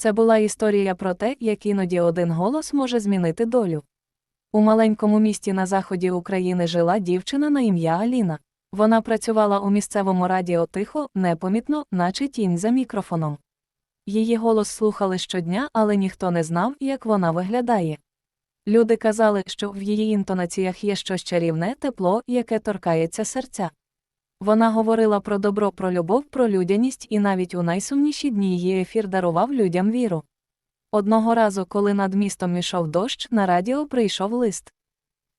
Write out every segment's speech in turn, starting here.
Це була історія про те, як іноді один голос може змінити долю. У маленькому місті на заході України жила дівчина на ім'я Аліна. Вона працювала у місцевому радіо тихо, непомітно, наче тінь за мікрофоном. Її голос слухали щодня, але ніхто не знав, як вона виглядає. Люди казали, що в її інтонаціях є щось чарівне тепло, яке торкається серця. Вона говорила про добро, про любов, про людяність, і навіть у найсумніші дні її ефір дарував людям віру. Одного разу, коли над містом ішов дощ, на радіо прийшов лист.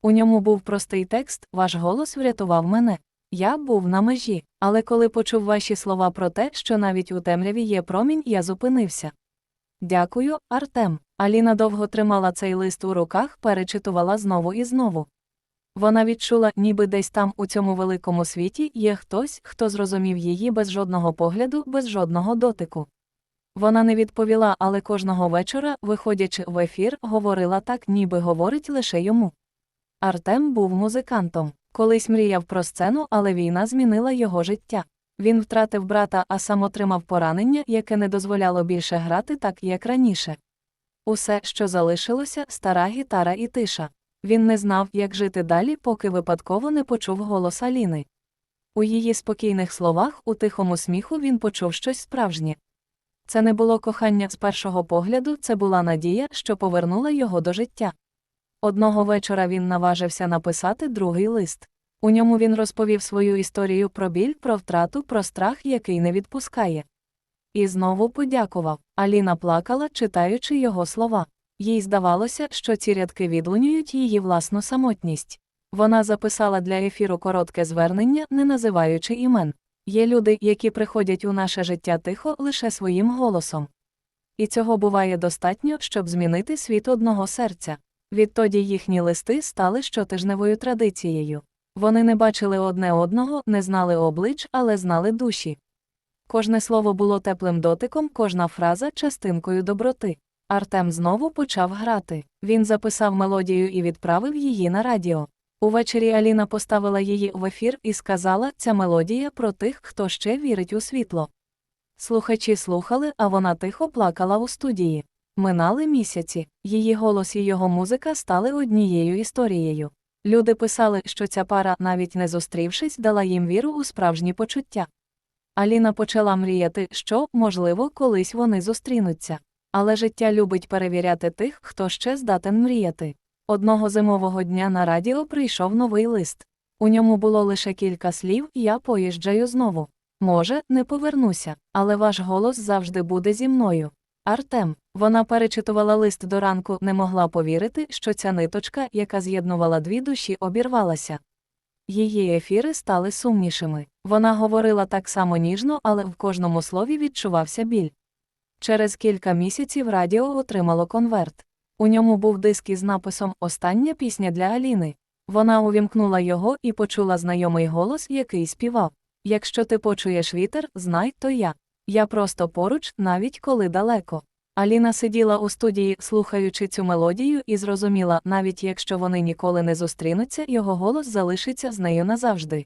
У ньому був простий текст Ваш голос врятував мене. Я був на межі, але коли почув ваші слова про те, що навіть у темряві є промінь, я зупинився. Дякую, Артем. Аліна довго тримала цей лист у руках, перечитувала знову і знову. Вона відчула, ніби десь там, у цьому великому світі, є хтось, хто зрозумів її без жодного погляду, без жодного дотику. Вона не відповіла, але кожного вечора, виходячи в ефір, говорила так, ніби говорить лише йому. Артем був музикантом. Колись мріяв про сцену, але війна змінила його життя. Він втратив брата, а сам отримав поранення, яке не дозволяло більше грати так, як раніше. Усе, що залишилося, стара гітара і тиша. Він не знав, як жити далі, поки випадково не почув голос Аліни. У її спокійних словах, у тихому сміху він почув щось справжнє. Це не було кохання з першого погляду, це була надія, що повернула його до життя. Одного вечора він наважився написати другий лист. У ньому він розповів свою історію про біль, про втрату, про страх, який не відпускає. І знову подякував. Аліна плакала, читаючи його слова. Їй здавалося, що ці рядки відлунюють її власну самотність. Вона записала для ефіру коротке звернення, не називаючи імен. Є люди, які приходять у наше життя тихо лише своїм голосом. І цього буває достатньо, щоб змінити світ одного серця. Відтоді їхні листи стали щотижневою традицією. Вони не бачили одне одного, не знали облич, але знали душі. Кожне слово було теплим дотиком, кожна фраза частинкою доброти. Артем знову почав грати. Він записав мелодію і відправив її на радіо. Увечері Аліна поставила її в ефір і сказала, ця мелодія про тих, хто ще вірить у світло. Слухачі слухали, а вона тихо плакала у студії. Минали місяці, її голос і його музика стали однією історією. Люди писали, що ця пара, навіть не зустрівшись, дала їм віру у справжні почуття. Аліна почала мріяти, що, можливо, колись вони зустрінуться. Але життя любить перевіряти тих, хто ще здатен мріяти. Одного зимового дня на радіо прийшов новий лист. У ньому було лише кілька слів, я поїжджаю знову. Може, не повернуся, але ваш голос завжди буде зі мною. Артем, вона перечитувала лист до ранку, не могла повірити, що ця ниточка, яка з'єднувала дві душі, обірвалася. Її ефіри стали сумнішими. Вона говорила так само ніжно, але в кожному слові відчувався біль. Через кілька місяців радіо отримало конверт. У ньому був диск із написом Остання пісня для Аліни. Вона увімкнула його і почула знайомий голос, який співав Якщо ти почуєш вітер, знай, то я. Я просто поруч, навіть коли далеко. Аліна сиділа у студії, слухаючи цю мелодію, і зрозуміла, навіть якщо вони ніколи не зустрінуться, його голос залишиться з нею назавжди.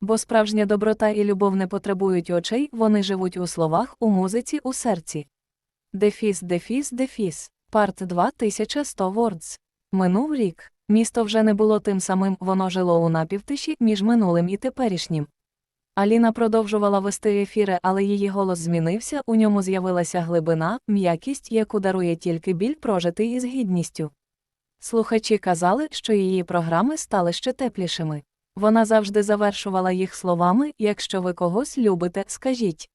Бо справжня доброта і любов не потребують очей, вони живуть у словах, у музиці, у серці. Дефіс, дефіс, дефіс. Парт 2100 Words. Минув рік. Місто вже не було тим самим, воно жило у напівтиші між минулим і теперішнім. Аліна продовжувала вести ефіри, але її голос змінився, у ньому з'явилася глибина, м'якість, яку дарує тільки біль прожитий із гідністю. Слухачі казали, що її програми стали ще теплішими. Вона завжди завершувала їх словами якщо ви когось любите, скажіть.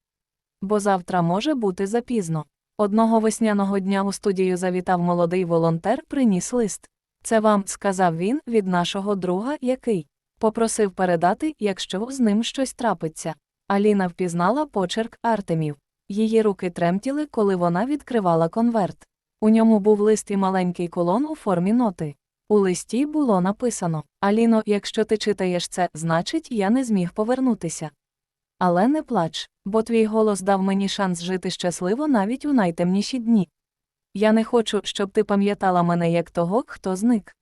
Бо завтра може бути запізно. Одного весняного дня у студію завітав молодий волонтер, приніс лист. Це вам, сказав він, від нашого друга, який попросив передати, якщо з ним щось трапиться. Аліна впізнала почерк Артемів. Її руки тремтіли, коли вона відкривала конверт. У ньому був лист і маленький колон у формі ноти. У листі було написано Аліно, якщо ти читаєш це, значить, я не зміг повернутися. Але не плач, бо твій голос дав мені шанс жити щасливо навіть у найтемніші дні. Я не хочу, щоб ти пам'ятала мене як того, хто зник.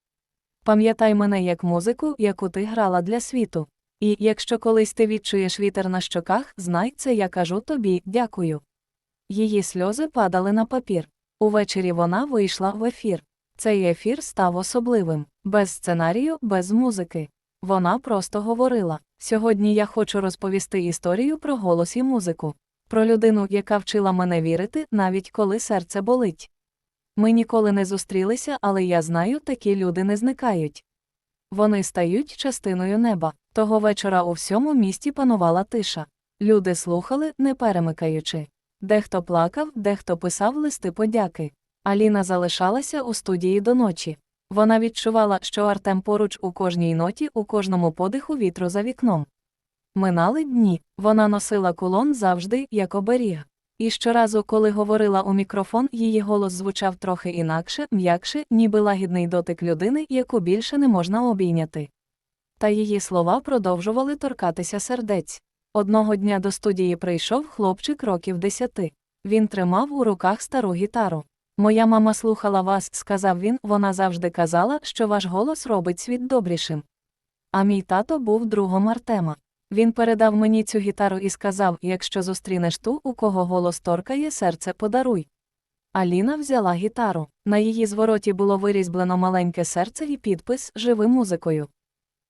Пам'ятай мене як музику, яку ти грала для світу. І якщо колись ти відчуєш вітер на щоках, знай це я кажу тобі дякую. Її сльози падали на папір. Увечері вона вийшла в ефір. Цей ефір став особливим, без сценарію, без музики. Вона просто говорила: Сьогодні я хочу розповісти історію про голос і музику, про людину, яка вчила мене вірити, навіть коли серце болить. Ми ніколи не зустрілися, але я знаю, такі люди не зникають. Вони стають частиною неба. Того вечора у всьому місті панувала тиша. Люди слухали, не перемикаючи. Дехто плакав, дехто писав листи подяки. Аліна залишалася у студії до ночі. Вона відчувала, що Артем поруч у кожній ноті, у кожному подиху вітру за вікном. Минали дні, вона носила кулон завжди, як оберіг. І щоразу, коли говорила у мікрофон, її голос звучав трохи інакше, м'якше, ніби лагідний дотик людини, яку більше не можна обійняти. Та її слова продовжували торкатися сердець. Одного дня до студії прийшов хлопчик років десяти. Він тримав у руках стару гітару. Моя мама слухала вас, сказав він, вона завжди казала, що ваш голос робить світ добрішим. А мій тато був другом Артема. Він передав мені цю гітару і сказав: якщо зустрінеш ту, у кого голос торкає серце, подаруй. Аліна взяла гітару. На її звороті було вирізблено маленьке серце і підпис Живи музикою.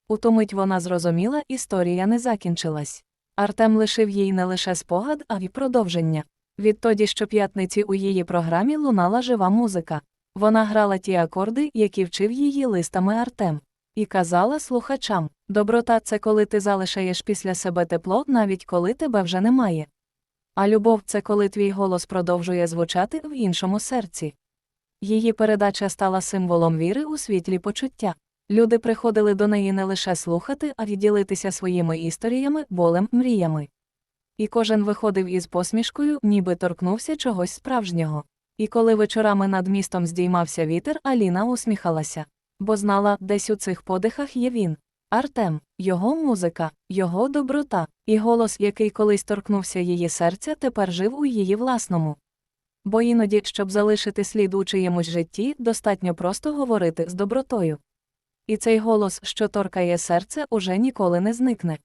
У ту мить вона зрозуміла, історія не закінчилась. Артем лишив їй не лише спогад, а й продовження. Відтоді щоп'ятниці у її програмі лунала жива музика. Вона грала ті акорди, які вчив її листами Артем. І казала слухачам: доброта це коли ти залишаєш після себе тепло, навіть коли тебе вже немає. А любов це коли твій голос продовжує звучати в іншому серці. Її передача стала символом віри у світлі почуття. Люди приходили до неї не лише слухати, а й ділитися своїми історіями, болем, мріями. І кожен виходив із посмішкою, ніби торкнувся чогось справжнього. І коли вечорами над містом здіймався вітер, Аліна усміхалася, бо знала, десь у цих подихах є він. Артем, його музика, його доброта, і голос, який колись торкнувся її серця, тепер жив у її власному. Бо іноді, щоб залишити слід у чиємусь житті, достатньо просто говорити з добротою. І цей голос, що торкає серце, уже ніколи не зникне.